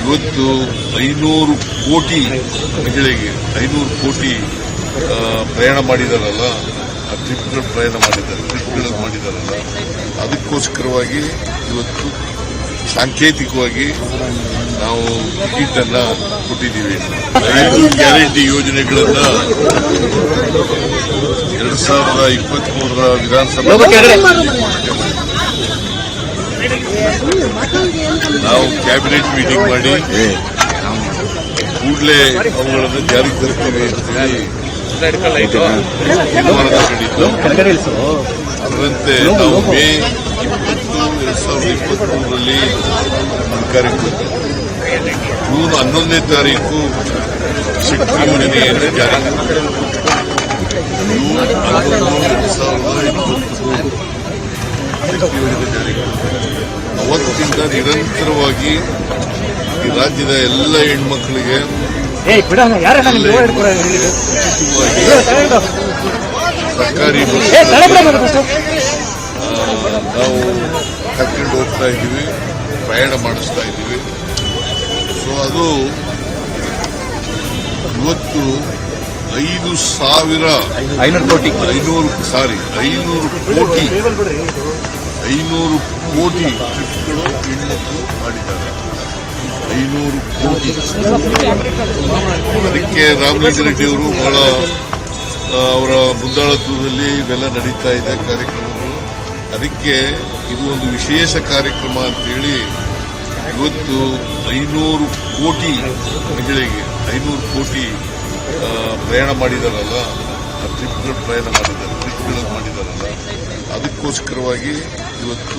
ಇವತ್ತು ಐನೂರು ಕೋಟಿ ಮಹಿಳೆಗೆ, ಐನೂರು ಕೋಟಿ ಪ್ರಯಾಣ ಮಾಡಿದಾರಲ್ಲ, ಆ ಟ್ರಿಪ್ಗಳು ಪ್ರಯಾಣ ಮಾಡಿದ್ದಾರೆ ಟ್ರಿಪ್ಗಳು ಮಾಡಿದಾರಲ್ಲ, ಅದಕ್ಕೋಸ್ಕರವಾಗಿ ಇವತ್ತು ಸಾಂಕೇತಿಕವಾಗಿ ನಾವು ಟಿಕೆಟ್ ಅನ್ನ ಕೊಟ್ಟಿದ್ದೀವಿ ಗ್ಯಾರಂಟಿ ಯೋಜನೆಗಳನ್ನ ಎರಡ್ ಸಾವಿರದ ಇಪ್ಪತ್ತ್ ಮೂರರ ವಿಧಾನಸಭಾ ನಾವು ಕ್ಯಾಬಿನೆಟ್ ಮೀಟಿಂಗ್ ಮಾಡಿ ಕೂಡಲೇ ಅವುಗಳನ್ನು ಜಾರಿಗೆ ತರುತ್ತೇವೆ ಅದರಂತೆ ನಾವು ಮೇ ಇಪ್ಪತ್ತು, ಎರಡ್ ಸಾವಿರದ ಇಪ್ಪತ್ತ್ ಕಾರ್ಯಕ್ರಮ ಜೂನ್ ಹನ್ನೊಂದನೇ ತಾರೀಕು ಶಕ್ತಿ ಯೋಜನೆಯನ್ನು ತಂದೆವು. ಜೂನ್ ಹನ್ನೊಂದು, ಎರಡ್ ಸಾವಿರದ ಇಪ್ಪತ್ಮೂರು ಯೋಜನೆ ಜಾರಿಗೆ. ಅವತ್ತಿಂದ ನಿರಂತರವಾಗಿ ಈ ರಾಜ್ಯದ ಎಲ್ಲ ಹೆಣ್ಮಕ್ಳಿಗೆ ಸರ್ಕಾರಿ. ನಾವು ಕರ್ಕೊಂಡು ಹೋಗ್ತಾ ಇದ್ದೀವಿ ಪ್ರಯಾಣ ಮಾಡಿಸ್ತಾ ಇದ್ದೀವಿ ಸೊ ಅದು ಇವತ್ತು ಐದು ಸಾವಿರ. ಐನೂರು ಕೋಟಿ. ಐನೂರು ಸಾರಿ ಐನೂರು ಕೋಟಿ. ಐನೂರು ಕೋಟಿ ಟ್ರಿಪ್ಗಳು ಹೆಣ್ಮಕ್ಳು ಮಾಡಿದ್ದಾರೆ. ಐನೂರು ಕೋಟಿ. ಅದಕ್ಕೆ ರಾಮಲಿಂಗ ರೆಡ್ಡಿ ಅವರು ಬಹಳ ಅವರ ಮುಂದಾಳತ್ವದಲ್ಲಿ ಇವೆಲ್ಲ ನಡೀತಾ ಇದೆ ಕಾರ್ಯಕ್ರಮಗಳು. ಅದಕ್ಕೆ ಇದು ಒಂದು ವಿಶೇಷ ಕಾರ್ಯಕ್ರಮ ಅಂತೇಳಿ ಇವತ್ತು ಐನೂರು ಕೋಟಿ ಮಹಿಳೆಗೆ ಐನೂರು ಕೋಟಿ ಪ್ರಯಾಣ ಮಾಡಿದಾರಲ್ಲ ಆ ಟ್ರಿಪ್ಗಳು ಪ್ರಯಾಣ ಮಾಡಿದ್ದಾರೆ ಟ್ರಿಪ್ಗಳು ಮಾಡಿದಾರಲ್ಲ ಅದಕ್ಕೋಸ್ಕರವಾಗಿ ಇವತ್ತು